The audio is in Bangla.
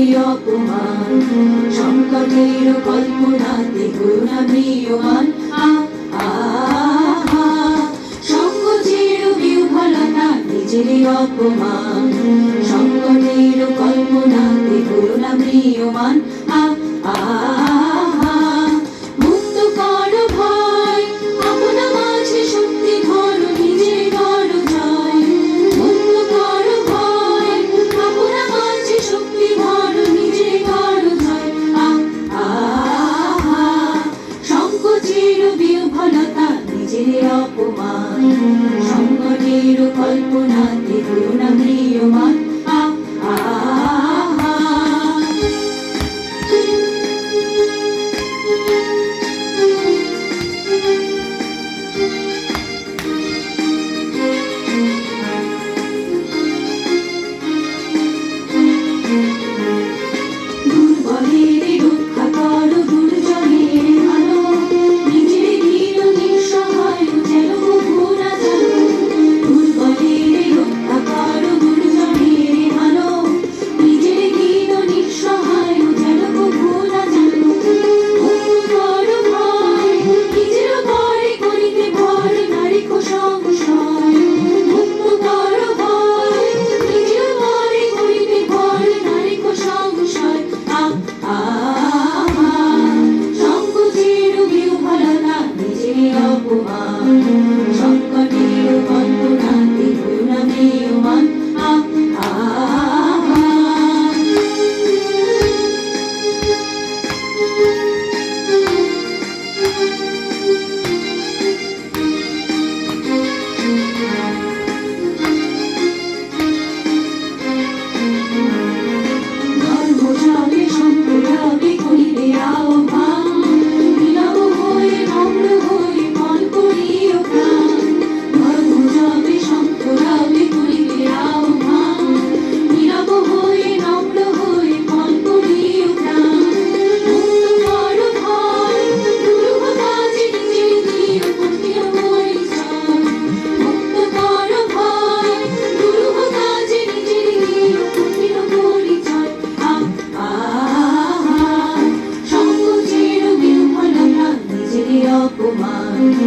প্রতি অপমান সংকটের কল্পনাতে করুণা সংকোচের বিহলতা নিজের অপমান সংকটের কল্পনাতে করুণা মৃয়মান অপমান সংকটের কল্পনাতে পুরনো